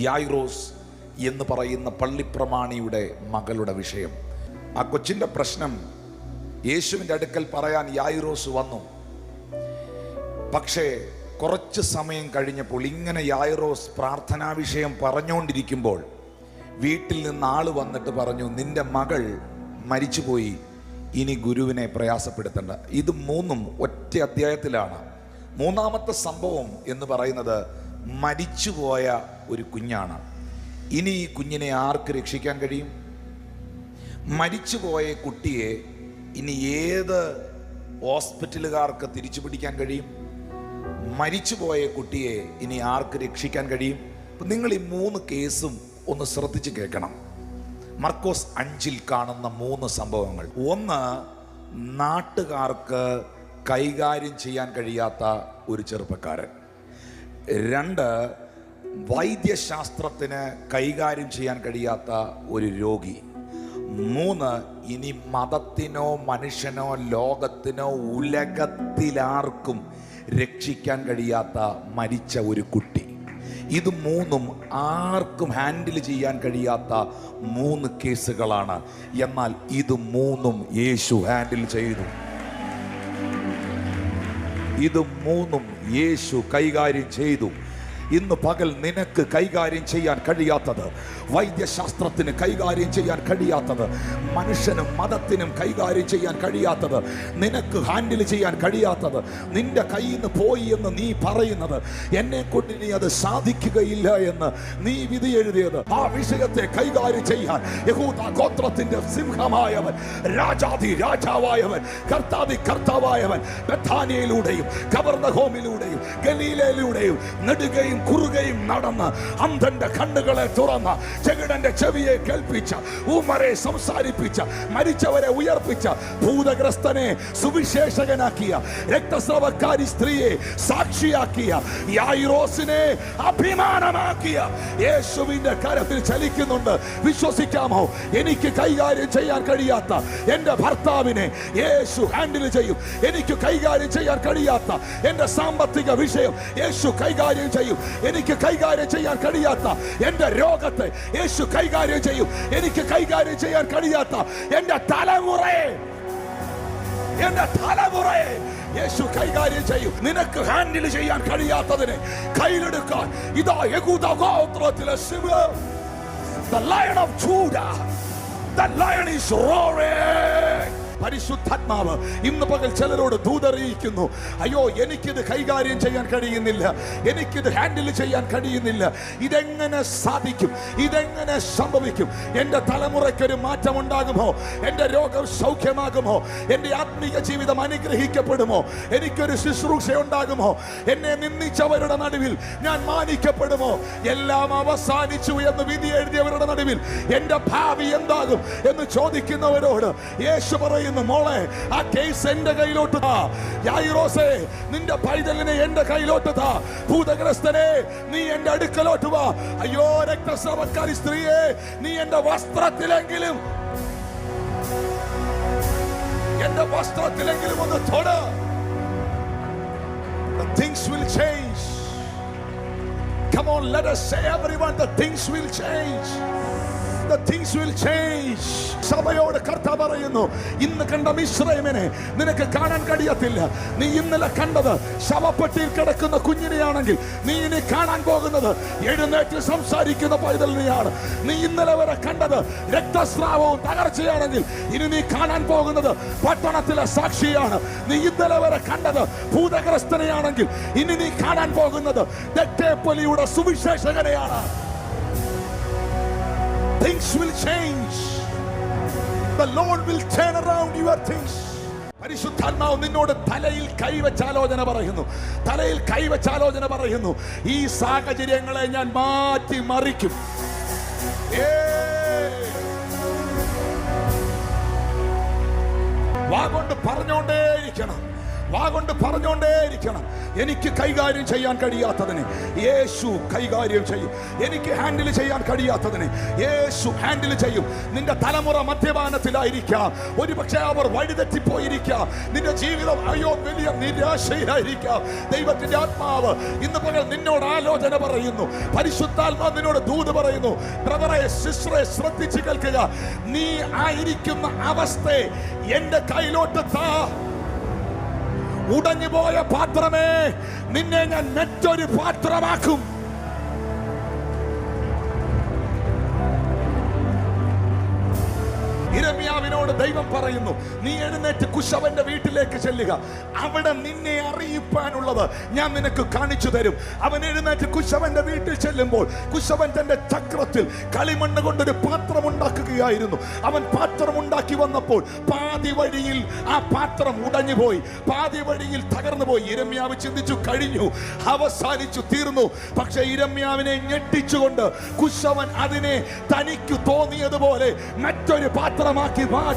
യായിറോസ് എന്ന് പറയുന്ന പള്ളിപ്രമാണിയുടെ മകളുടെ വിഷയം. ആ കൊച്ചിന്റെ പ്രശ്നം യേശുവിന്റെ അടുക്കൽ പറയാൻ യായ്റോസ് വന്നു. പക്ഷേ കുറച്ച് സമയം കഴിഞ്ഞപ്പോൾ ഇങ്ങനെ യായ്റോസ് പ്രാർത്ഥനാ വിഷയം പറഞ്ഞുകൊണ്ടിരിക്കുമ്പോൾ വീട്ടിൽ നിന്ന് ആൾ വന്നിട്ട് പറഞ്ഞു നിന്റെ മകൾ മരിച്ചുപോയി. ഇനി ഗുരുവിനെ പ്രയാസപ്പെടുത്തണ്ട. ഇത് മൂന്നും ഒറ്റ അധ്യായത്തിലാണ്. മൂന്നാമത്തെ സംഭവം എന്ന് പറയുന്നത് മരിച്ചുപോയ ഒരു കുഞ്ഞാണ്. ഇനി ഈ കുഞ്ഞിനെ ആർക്ക് രക്ഷിക്കാൻ കഴിയും? മരിച്ചുപോയ കുട്ടിയെ ഇനി ഏത് ഹോസ്പിറ്റലുകാർക്ക് തിരിച്ചു പിടിക്കാൻ കഴിയും? മരിച്ചുപോയ കുട്ടിയെ ഇനി ആർക്ക് രക്ഷിക്കാൻ കഴിയും? അപ്പം നിങ്ങൾ ഈ മൂന്ന് കേസും ഒന്ന് ശ്രദ്ധിച്ച് കേൾക്കണം. മർക്കോസ് അഞ്ചിൽ കാണുന്ന മൂന്ന് സംഭവങ്ങൾ. ഒന്ന് നാട്ടുകാർക്ക് കൈകാര്യം ചെയ്യാൻ കഴിയാത്ത ഒരു ചെറുപ്പക്കാരൻ. രണ്ട് വൈദ്യശാസ്ത്രത്തിന് കൈകാര്യം ചെയ്യാൻ കഴിയാത്ത ഒരു രോഗി. മൂന്ന് ഇനി മതത്തിനോ മനുഷ്യനോ ലോകത്തിനോ ഉലകത്തിലാർക്കും രക്ഷിക്കാൻ കഴിയാത്ത മരിച്ച ഒരു കുട്ടി. ഇത് മൂന്നും ആർക്കും ഹാൻഡിൽ ചെയ്യാൻ കഴിയാത്ത മൂന്ന് കേസുകളാണ്. എന്നാൽ ഇത് മൂന്നും യേശു ഹാൻഡിൽ ചെയ്തു. ഇത് മൂന്നും യേശു കൈകാര്യം ചെയ്തു. ഇന്ന് പകൽ നിനക്ക് കൈകാര്യം ചെയ്യാൻ കഴിയാത്തത് വൈദ്യശാസ്ത്രത്തിന് കൈകാര്യം ചെയ്യാൻ കഴിയാത്തത് മനുഷ്യനും മതത്തിനും കൈകാര്യം ചെയ്യാൻ കഴിയാത്തത് നിനക്ക് ഹാൻഡിൽ ചെയ്യാൻ കഴിയാത്തത് നിന്റെ കയ്യിൽ നിന്ന് പോയി എന്ന് നീ പറയുന്നത് എന്നെ കൊണ്ട് നീ അത് സാധിക്കുകയില്ല എന്ന് നീ വിധി എഴുതിയത്. ആ വിഷയത്തെ കൈകാര്യം ചെയ്യാൻ യഹൂദ ഗോത്രത്തിന്റെ സിംഹമായവൻ രാജാതി രാജാവായവൻ കർത്താതി കർത്താവായവൻ ബഥാനിയയിലൂടെയും കവർണഹോമിലൂടെയും ഗലീലയിലൂടെയും നെടുകയും കുറുകയും നടന്ന് അന്ധന്റെ കണ്ണുകളെ തുറന്ന് ചെകിടന്റെ ചെവിയെ കേൾപ്പിച്ച ഊമരെ സംസാരിപ്പിച്ച മരിച്ചവരെ ഉയർപ്പിച്ച ഭൂതഗ്രസ്തനെ സുവിശേഷകനാക്കിയ രക്തസ്രവക്കാരി സ്ത്രീയെ സാക്ഷിയാക്കിയ യായിറോസിനെ അഭിമാനമാക്കിയ യേശുവിന്റെ കരത്തിൽ ചലിക്കുന്നുണ്ട്. വിശ്വസിക്കാമോ? എനിക്ക് കൈകാര്യം ചെയ്യാൻ കഴിയാത്ത എന്റെ ഭർത്താവിനെ യേശു ഹാൻഡിൽ ചെയ്യും. എനിക്ക് കൈകാര്യം ചെയ്യാൻ കഴിയാത്ത എന്റെ സാമ്പത്തിക വിഷയം യേശു കൈകാര്യം ചെയ്യും. എനിക്ക് കൈകാര്യം ചെയ്യാൻ കഴിയാത്ത എന്റെ രോഗത്തെ യേശു കൈകാര്യം ചെയ്യും. എനിക്ക് കൈകാര്യം ചെയ്യാൻ കഴിയാത്ത എന്റെ തലമുറയെ എന്റെ തലമുറയെ യേശു കൈകാര്യം ചെയ്യും. നിനക്ക് ഹാൻഡിൽ ചെയ്യാൻ കഴിയാത്തതിനെ കയ്യിലെടുക്കാൻ ഇതാ യഹൂദ ഗോത്രത്തിലെ സിംഹം. The lion of Judah. The lion is roaring. പരിശുദ്ധാത്മാവ് ഇന്ന് പകൽ ചിലരോട് ദൂതറിയിക്കുന്നു. അയ്യോ എനിക്കിത് കൈകാര്യം ചെയ്യാൻ കഴിയുന്നില്ല. എനിക്കിത് ഹാൻഡിൽ ചെയ്യാൻ കഴിയുന്നില്ല. ഇതെങ്ങനെ സാധിക്കും? ഇതെങ്ങനെ സംഭവിക്കും? എന്റെ തലമുറയ്ക്കൊരു മാറ്റം ഉണ്ടാകുമോ എന്റെ രോഗം സൗഖ്യമാകുമോ? എന്റെ ആത്മീയ ജീവിതം അനുഗ്രഹിക്കപ്പെടുമോ? എനിക്കൊരു ശുശ്രൂഷ ഉണ്ടാകുമോ? എന്നെ നിന്ദിച്ചവരുടെ നടുവിൽ ഞാൻ മാനിക്കപ്പെടുമോ? എല്ലാം അവസാനിച്ചു എന്ന് വിധി എഴുതിയവരുടെ നടുവിൽ എന്റെ ഭാവി എന്താകും എന്ന് ചോദിക്കുന്നവരോട് യേശു പറയുന്നു. മോളെ ആ കേസ് എന്റെ കയ്യിലോട്ട് താ യായിറോസേ നിന്റെ പൈതലിനെ എന്റെ കയ്യിലോട്ട് താ ഭൂതഗ്രസ്തനെ നീ എന്റെ അടുക്കലോട്ട് വാ അയ്യോ രക്തസ്രവക്കാരി സ്ത്രീയെ നീ എന്റെ വസ്ത്രത്തിലെങ്കിലും എന്റെ വസ്ത്രത്തിലെങ്കിലും ഒന്ന് തൊട things will change. Come on, let us say everyone, the things will change. The things will change. സഭയോട് കർത്ത പറയുന്നു ഇന്ന് കണ്ട മിശ്രമിനെ നിനക്ക് കാണാൻ കഴിയത്തില്ല. നീ ഇന്നലെ കണ്ടത് ശവപ്പെട്ടിയിൽ കിടക്കുന്ന കുഞ്ഞിനെയാണെങ്കിൽ നീ ഇനി കാണാൻ പോകുന്നത് എഴുന്നേറ്റ് സംസാരിക്കുന്ന പൈതലിനെയാണ്. നീ ഇന്നലെ വരെ കണ്ടത് രക്തസ്രാവവും തകർച്ചയാണെങ്കിൽ ഇനി നീ കാണാൻ പോകുന്നത് പട്ടണത്തിലെ സാക്ഷിയാണ്. നീ ഇന്നലെ വരെ കണ്ടത് ഭൂതഗ്രസ്തനെയാണെങ്കിൽ ഇനി നീ കാണാൻ പോകുന്നത് ദത്തേപ്പൊലിയുടെ സുവിശേഷകനെയാണ്. Things will change. The Lord will turn around your things. പരിശുദ്ധാത്മാവ് നിന്നോട് തലയിൽ കൈവച്ചാലോചന പറയുന്നു തലയിൽ കൈവച്ചാലോചന പറയുന്നു ഈ സാഹചര്യങ്ങളെ ഞാൻ മാറ്റി മറിക്കും ഏയ്. വാ കൊണ്ട് പറഞ്ഞോണ്ടേയിരിക്കണം വാ കൊണ്ട് പറഞ്ഞുകൊണ്ടേയിരിക്കണം. എനിക്ക് കൈകാര്യം ചെയ്യാൻ കഴിയാത്തതിന്. യേശു കൈകാര്യം ചെയ്യും. എനിക്ക് ഹാൻഡിൽ ചെയ്യാൻ കഴിയാത്തതിന്. യേശു ഹാൻഡിൽ ചെയ്യും. നിന്റെ തലമുറ മദ്യപാനത്തിലായിരിക്കാം. ഒരു പക്ഷേ അവർ വഴിതെറ്റിപ്പോയിരിക്കാം. നിന്റെ ജീവിതം അയ്യോ വലിയ നിരാശയിലായിരിക്കാം. ദൈവത്തിന്റെ ആത്മാവ് ഇന്ന് പകൽ നിന്നോട് ആലോചന പറയുന്നു. പരിശുദ്ധാത്മാവ് നിന്നോട് ദൂത് പറയുന്നു. ബ്രദറെ സിസ്റ്ററെ ശ്രദ്ധിച്ചു കേൾക്കുക. നീ ആയിരിക്കുന്ന അവസ്ഥ എന്റെ കയ്യിലോട്ട് താ. ഉടഞ്ഞുപോയ പാത്രമേ. നിന്നെ ഞാൻ മറ്റൊരു പാത്രമാക്കും. ഇരമ്യാവിനോട് ദൈവം പറയുന്നു നീ എഴുന്നേറ്റ് കുശവന്റെ വീട്ടിലേക്ക് ചെല്ലുക. അവിടെ നിന്നെ അറിയിപ്പാനുള്ളത് ഞാൻ നിനക്ക് കാണിച്ചു തരും. അവൻ എഴുന്നേറ്റ് കുശവന്റെ വീട്ടിൽ ചെല്ലുമ്പോൾ കുശവൻ തന്റെ ചക്രത്തിൽ കളിമണ്ണ് കൊണ്ടൊരു പാത്രം ഉണ്ടാക്കുകയായിരുന്നു. അവൻ പാത്രം ഉണ്ടാക്കി വന്നപ്പോൾ പാതി വഴിയിൽ ആ പാത്രം ഉടഞ്ഞു പോയി പാതി വഴിയിൽ തകർന്നു പോയി ഇരമ്യാവ് ചിന്തിച്ചു കഴിഞ്ഞു അവസാനിച്ചു തീർന്നു. പക്ഷെ ഇരമ്യാവിനെ ഞെട്ടിച്ചുകൊണ്ട് കുശവൻ അതിനെ തനിക്ക് തോന്നിയതുപോലെ മറ്റൊരു പാത്രമാക്കി മാറ്റി.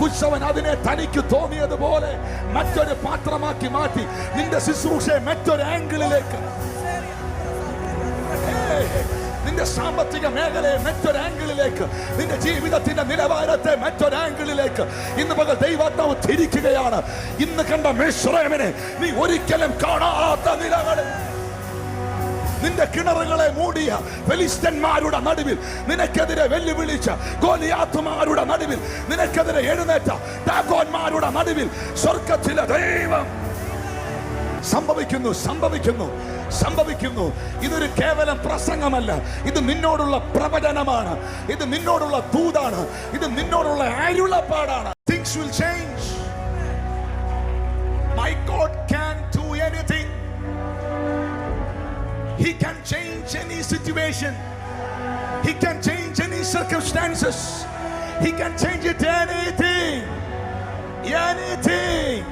കുശവൻ അതിനെ തനിക്ക് തോന്നിയതുപോലെ മറ്റൊരു പാത്രമാക്കി മാറ്റി. നിന്റെ ശുശ്രൂഷയെ മറ്റൊരു ആംഗിളിലേക്ക് നിന്റെ സാമ്പത്തിക മേഖലയെ മറ്റൊരു ആംഗിളിലേക്ക് നിന്റെ ജീവിതത്തിന്റെ നിലവാരത്തെ മറ്റൊരു ആംഗിളിലേക്ക് ഇന്ന് പകൽ ദൈവാത്മാവ് തിരിക്കുകയാണ്. ഇന്ന് കണ്ട മിശ്രമിനെ നീ ഒരിക്കലും കാണാത്ത നിലകളിൽ. നിന്റെ കിണറുകളെ മൂടിയ ഫെലിസ്തന്മാരുടെ നടുവിൽ നിനക്കെതിരെ വെല്ലുവിളിച്ച ഗോലിയാത്തുമാരുടെ നടുവിൽ നിനക്കെതിരെ എഴുന്നേറ്റ ടാഗോന്മാരുടെ നടുവിൽ സ്വർഗത്തിലെ ദൈവം സംഭവിക്കുന്നു സംഭവിക്കുന്നു സംഭവിക്കുന്നു. ഇതൊരു കേവലം പ്രസംഗമല്ല. ഇത് നിന്നോടുള്ള പ്രവചനമാണ്. ഇത് നിന്നോടുള്ള തൂതാണ് ഇത് നിന്നോടുള്ള അരുളപ്പാടാണ്. Things will change my God can can change any situation. He can change any circumstances. He can change it anything. Anything.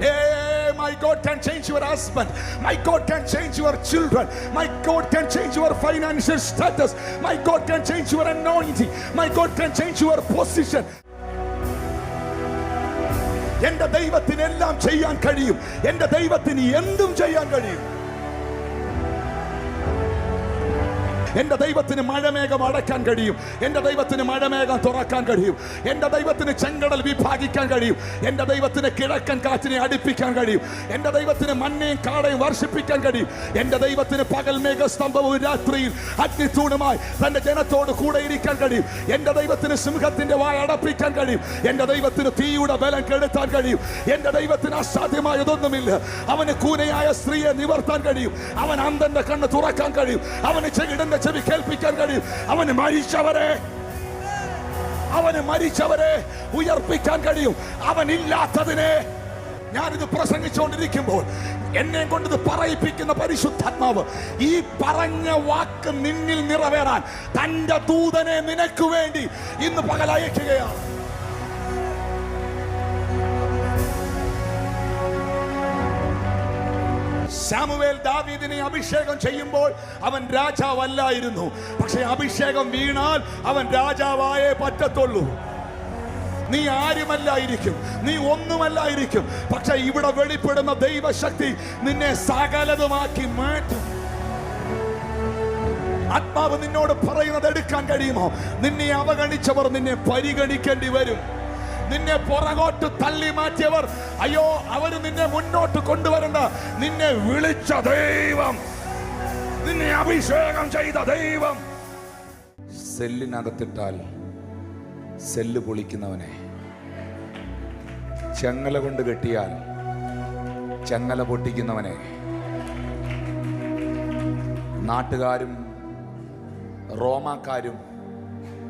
Hey, my God can change your husband. My God can change your children. My God can change your financial status. My God can change your anointing. My God can change your position. എന്റെ ദൈവത്തിന് എല്ലാം ചെയ്യാൻ കഴിയും എന്റെ ദൈവത്തിന് എന്തും ചെയ്യാൻ കഴിയും എന്റെ ദൈവത്തിന് മഴമേഘം അടയ്ക്കാൻ കഴിയും. എന്റെ ദൈവത്തിന് മഴമേഘം തുറക്കാൻ കഴിയും. എന്റെ ദൈവത്തിന് ചെങ്കടൽ വിഭാഗിക്കാൻ കഴിയും. എന്റെ ദൈവത്തിന് കിഴക്കൻ കാറ്റിനെ അടുപ്പിക്കാൻ കഴിയും. എന്റെ ദൈവത്തിന് മണ്ണയും കാടയും വർഷിപ്പിക്കാൻ കഴിയും. എന്റെ ദൈവത്തിന് പകൽ മേഘസ്തംഭവും രാത്രിയിൽ അഗ്നിത്തൂണുമായി തന്റെ ജനത്തോട് കൂടെ ഇരിക്കാൻ കഴിയും. എന്റെ ദൈവത്തിന് സിംഹത്തിന്റെ വായ അടപ്പിക്കാൻ കഴിയും. എന്റെ ദൈവത്തിന് തീയുടെ ബലം കെടുത്താൻ കഴിയും. എന്റെ ദൈവത്തിന് അസാധ്യമായതൊന്നുമില്ല. അവന് കൂനയായ സ്ത്രീയെ നിവർത്താൻ കഴിയും. അവൻ അന്തന്റെ കണ്ണ് തുറക്കാൻ കഴിയും. അവന് ചെകിടന്റെ ചെവി കേൾപ്പിക്കാൻ കഴിയും. അവന് മരിച്ചവരെ അവന് മരിച്ചവരെ ഉയർപ്പിക്കാൻ കഴിയും. അവനില്ലാത്തതിനെ ഞാനിത് പ്രസംഗിച്ചുകൊണ്ടിരിക്കുമ്പോൾ എന്നെ കൊണ്ട് ഇത് പറയിപ്പിക്കുന്ന പരിശുദ്ധാത്മാവ് ഈ പറഞ്ഞ വാക്ക് നിന്നിൽ നിറവേറാൻ തന്റെ ദൂതനെ നിനക്ക് വേണ്ടി ഇന്ന് പകലയക്കുകയാണ് സാമുവേൽ ദാവീദിനെ അഭിഷേകം ചെയ്യുമ്പോൾ അവൻ രാജാവല്ലായിരുന്നു. പക്ഷെ അഭിഷേകം വീണാൽ അവൻ രാജാവായേ പറ്റത്തുള്ളൂ. നീ ആരുമല്ലായിരിക്കും. നീ ഒന്നുമല്ലായിരിക്കും. പക്ഷെ ഇവിടെ വെളിപ്പെടുന്ന ദൈവശക്തി നിന്നെ സകലതുമാക്കി മാറ്റും. ആത്മാവ് നിന്നോട് പറയുന്നത് എടുക്കാൻ കഴിയുമോ? നിന്നെ അവഗണിച്ചവർ നിന്നെ പരിഗണിക്കേണ്ടി വരും. നിന്നെ പുറകോട്ട് തള്ളി മാറ്റിയവർ. അയ്യോ അവർ നിന്നെ മുന്നോട്ട് കൊണ്ടുവരണ്ട. നിന്നെ വിളിച്ച ദൈവം. നിന്നെ അഭിഷേകം ചെയ്ത ദൈവം. സെല്ലിനകത്തിട്ടാൽ സെല്ല് പൊളിക്കുന്നവനെ. ചെങ്ങല കൊണ്ട് കെട്ടിയാൽ ചെങ്ങല പൊട്ടിക്കുന്നവനെ. നാട്ടുകാരും റോമാക്കാരും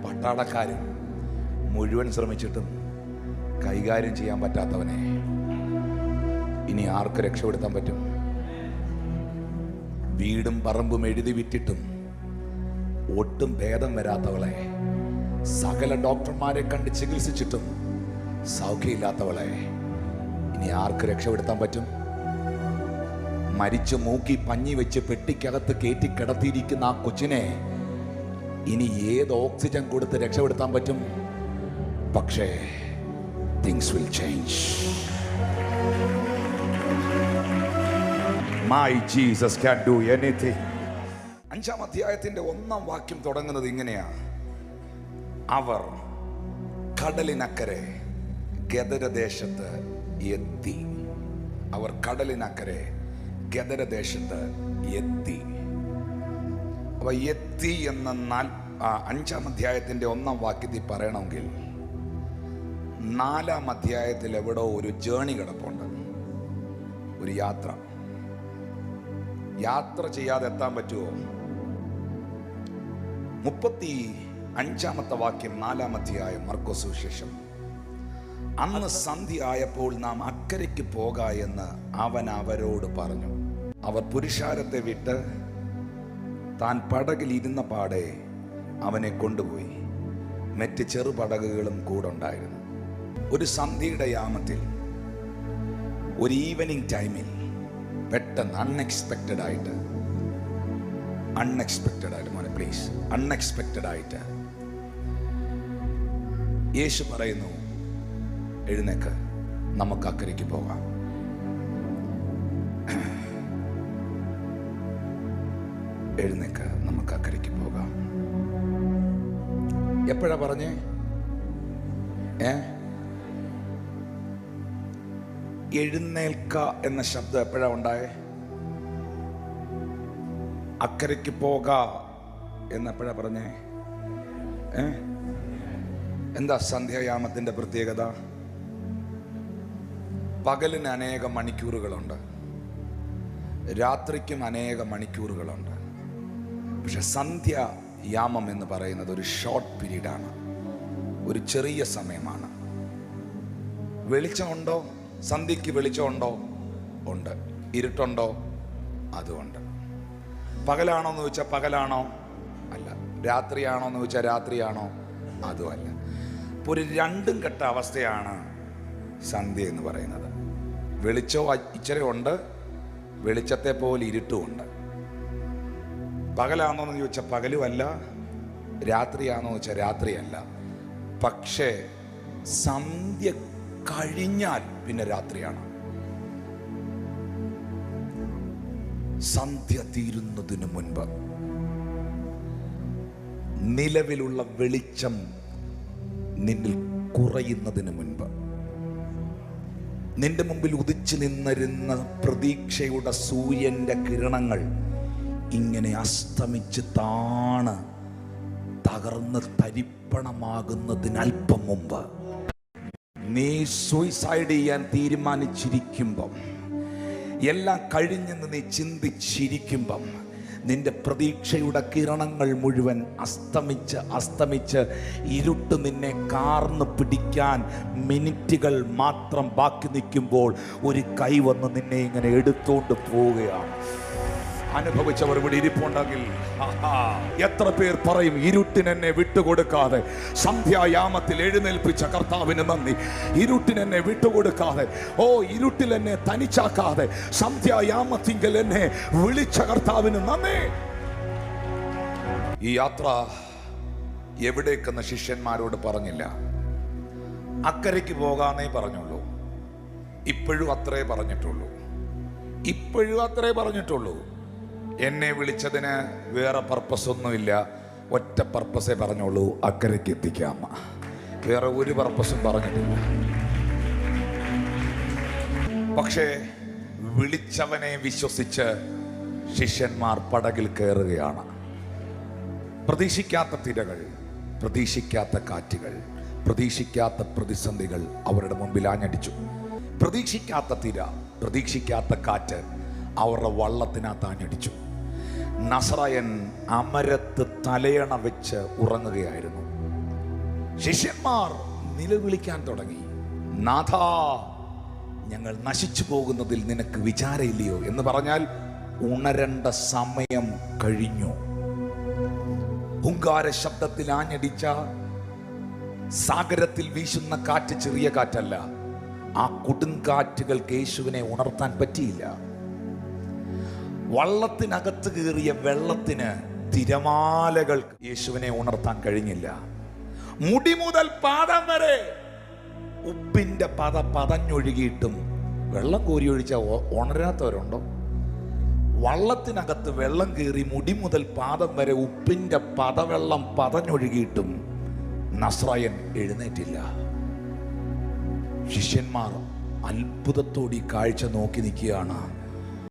പട്ടാളക്കാരും മുഴുവൻ ശ്രമിച്ചിട്ടും കൈകാര്യം ചെയ്യാൻ പറ്റാത്തവനെ ഇനി ആർക്ക് രക്ഷപ്പെടുത്താൻ പറ്റും? വീടും പറമ്പും എഴുതി വിറ്റിട്ടും ഒട്ടും ഭേദം വരാത്തവളെ സകല ഡോക്ടർമാരെ കണ്ട് ചികിത്സിച്ചിട്ടും സൗഖ്യമില്ലാത്തവളെ ഇനി ആർക്ക് രക്ഷപ്പെടുത്താൻ പറ്റും? മരിച്ചു മൂക്കി പഞ്ഞി വെച്ച് പെട്ടിക്കകത്ത് കയറ്റി കിടത്തിയിരിക്കുന്ന ആ കൊച്ചിനെ ഇനി ഏത് ഓക്സിജൻ കൊടുത്ത് രക്ഷപ്പെടുത്താൻ പറ്റും? പക്ഷേ things will change. My Jesus can do anything. അഞ്ചാം അധ്യായത്തിന്റെ ഒന്നാം വാക്യം തുടങ്ങുന്നത് ഇങ്ങനെയാ അവർ കടലിനക്കരെ ഗദരദേശത്ത് എത്തി അവർ കടലിനക്കരെ ഗദരദേശത്ത് എത്തി അപ്പൊ എത്തി എന്ന ആ, അഞ്ചാം അധ്യായത്തിന്റെ ഒന്നാം വാക്യത്തിൽ പറയണമെങ്കിൽ നാലാം അധ്യായത്തിൽ എവിടോ ഒരു ജേണി കിടപ്പുണ്ട്. ഒരു യാത്ര. യാത്ര ചെയ്യാതെ എത്താൻ പറ്റുമോ മുപ്പത്തി അഞ്ചാമത്തെ വാക്യം നാലാം അധ്യായം മർക്കോസുശേഷം അന്ന് സന്ധി ആയപ്പോൾ നാം അക്കരയ്ക്ക് പോക എന്ന് അവൻ അവരോട് പറഞ്ഞു. അവർ പുരുഷാരത്തെ വിട്ട് താൻ പടകിൽ ഇരുന്ന പാടെ അവനെ കൊണ്ടുപോയി. മറ്റ് ചെറുപടകുകളും കൂടെ ഉണ്ടായിരുന്നു. ഒരു സന്ധ്യയുടെ യാമത്തിൽ ഒരു ഈവനിങ് ടൈമിൽ പെട്ടെന്ന് അൺഎക്സ്പെക്റ്റഡ് ആയിട്ട് അൺഎക്സ്പെക്റ്റഡ് ആയിട്ട് മോനെ പ്ലീസ് അൺഎക്സ്പെക്റ്റഡ് ആയിട്ട് യേശു പറയുന്നു എഴുന്നേക്ക് നമുക്ക് അക്കരയ്ക്ക് പോകാം. എഴുന്നേക്ക് നമുക്ക് അക്കരയ്ക്ക് പോകാം. എപ്പോഴാ പറഞ്ഞേ? ഏ? എഴുന്നേൽക്ക എന്ന ശബ്ദം എപ്പോഴാണ് ഉണ്ടായേ? അക്കരയ്ക്ക് പോക എന്നെപ്പോഴാ പറഞ്ഞേ. ഏ? എന്താ സന്ധ്യായാമത്തിന്റെ പ്രത്യേകത? പകലിന് അനേക മണിക്കൂറുകളുണ്ട്. രാത്രിക്കും അനേക മണിക്കൂറുകളുണ്ട്. പക്ഷെ സന്ധ്യായാമം എന്ന് പറയുന്നത് ഒരു ഷോർട്ട് പീരീഡാണ് ഒരു ചെറിയ സമയമാണ്. വെളിച്ചമുണ്ടോ? സന്ധ്യയ്ക്ക് വെളിച്ചമുണ്ടോ? ഉണ്ട്. ഇരുട്ടുണ്ടോ? അതുമുണ്ട് പകലാണോ എന്ന് ചോദിച്ചാൽ പകലാണോ? അല്ല. രാത്രിയാണോ എന്ന് ചോദിച്ചാൽ രാത്രിയാണോ? അതുമല്ല. ഇപ്പൊ ഒരു രണ്ടും കെട്ട അവസ്ഥയാണ് സന്ധ്യ എന്ന് പറയുന്നത്. വെളിച്ചോ ഇച്ചിരി ഉണ്ട്. വെളിച്ചത്തെ പോലെ ഇരുട്ടുമുണ്ട്. പകലാണോ എന്ന് ചോദിച്ചാൽ പകലുമല്ല. രാത്രിയാണോ എന്ന് വെച്ചാൽ രാത്രിയല്ല. പക്ഷേ സന്ധ്യ കഴിഞ്ഞാൽ പിന്നെ രാത്രിയാണ്. സന്ധ്യ തീരുന്നതിന് മുൻപ് നിലവിലുള്ള വെളിച്ചം നിന്നിൽ കുറയുന്നതിന് മുൻപ് നിന്റെ മുമ്പിൽ ഉദിച്ചു നിന്നിരുന്ന പ്രതീക്ഷയുടെ സൂര്യന്റെ കിരണങ്ങൾ ഇങ്ങനെ അസ്തമിച്ച് താണ് തകർന്ന് തരിപ്പണമാകുന്നതിനൽപ്പം മുമ്പ് നീ സൂയിസൈഡ് ചെയ്യാൻ തീരുമാനിച്ചിരിക്കുമ്പം എല്ലാം കഴിഞ്ഞെന്ന് നീ ചിന്തിച്ചിരിക്കുമ്പം നിന്റെ പ്രതീക്ഷയുടെ കിരണങ്ങൾ മുഴുവൻ അസ്തമിച്ച് അസ്തമിച്ച് ഇരുട്ട് നിന്നെ കാർന്ന് പിടിക്കാൻ മിനിറ്റുകൾ മാത്രം ബാക്കി നിൽക്കുമ്പോൾ ഒരു കൈ വന്ന് നിന്നെ ഇങ്ങനെ എടുത്തോണ്ട് പോവുകയാണ്. അനുഭവിച്ചവർ ഇവിടെ ഇരിപ്പുണ്ടെങ്കിൽ എത്ര പേർ പറയും ഇരുട്ടിനെന്നെ വിട്ടുകൊടുക്കാതെ സന്ധ്യായാമത്തിൽ എഴുന്നേൽപ്പിച്ച കർത്താവിന് നന്ദി. ഇരുട്ടിനെന്നെ വിട്ടുകൊടുക്കാതെ ഓ ഇരുട്ടിൽ എന്നെ തനിച്ചാക്കാതെ സന്ധ്യായാമത്തിങ്കിൽ എന്നെ വിളിച്ച കർത്താവിന് നന്ദി. ഈ യാത്ര എവിടേക്കെന്ന് ശിഷ്യന്മാരോട് പറഞ്ഞില്ല. അക്കരയ്ക്ക് പോകാന്നേ പറഞ്ഞുള്ളൂ. ഇപ്പോഴും അത്രേ പറഞ്ഞിട്ടുള്ളൂ. ഇപ്പോഴും അത്രേ പറഞ്ഞിട്ടുള്ളൂ. എന്നെ വിളിച്ചതിന് വേറെ പർപ്പസ് ഒന്നുമില്ല. ഒറ്റ പർപ്പസേ പറഞ്ഞോളൂ. അക്കരയ്ക്ക് എത്തിക്കാം വേറെ ഒരു പർപ്പസും പറഞ്ഞിട്ടില്ല. പക്ഷേ വിളിച്ചവനെ വിശ്വസിച്ച് ശിഷ്യന്മാർ പടകിൽ കയറുകയാണ്. പ്രതീക്ഷിക്കാത്ത തിരകൾ പ്രതീക്ഷിക്കാത്ത കാറ്റുകൾ പ്രതീക്ഷിക്കാത്ത പ്രതിസന്ധികൾ അവരുടെ മുമ്പിൽ ആഞ്ഞടിച്ചു. പ്രതീക്ഷിക്കാത്ത തിര പ്രതീക്ഷിക്കാത്ത കാറ്റ് അവരുടെ വള്ളത്തിനകത്ത് ആഞ്ഞടിച്ചു. നസറയൻ അമരത്ത് തലയണ വെച്ച് ഉറങ്ങുകയായിരുന്നു. ശിഷ്യന്മാർ നിലവിളിക്കാൻ തുടങ്ങി. നാഥ ഞങ്ങൾ നശിച്ചു പോകുന്നതിൽ നിനക്ക് വിചാരമില്ലയോ എന്ന് പറഞ്ഞാൽ ഉണരേണ്ട സമയം കഴിഞ്ഞു. ഹുങ്കാര ശബ്ദത്തിൽ ആഞ്ഞടിച്ച സാഗരത്തിൽ വീശുന്ന കാറ്റ് ചെറിയ കാറ്റല്ല. ആ കൊടുങ്കാറ്റുകൾക്ക് യേശുവിനെ ഉണർത്താൻ പറ്റിയില്ല. വള്ളത്തിനകത്ത് കയറിയ വെള്ളത്തിന് തിരമാലകൾ യേശുവിനെ ഉണർത്താൻ കഴിഞ്ഞില്ല. മുടി മുതൽ പാദം വരെ ഉപ്പിന്റെ പത പതഞ്ഞൊഴുകിയിട്ടും വെള്ളം കോരി ഒഴിച്ച ഉണരാത്തവരുണ്ടോ വള്ളത്തിനകത്ത് വെള്ളം കയറി മുടി മുതൽ പാദം വരെ ഉപ്പിന്റെ പതവെള്ളം പതഞ്ഞൊഴുകിയിട്ടും നസ്രായൻ എഴുന്നേറ്റില്ല. ശിഷ്യന്മാർ അത്ഭുതത്തോടെ കാഴ്ച നോക്കി നിൽക്കുകയാണ്.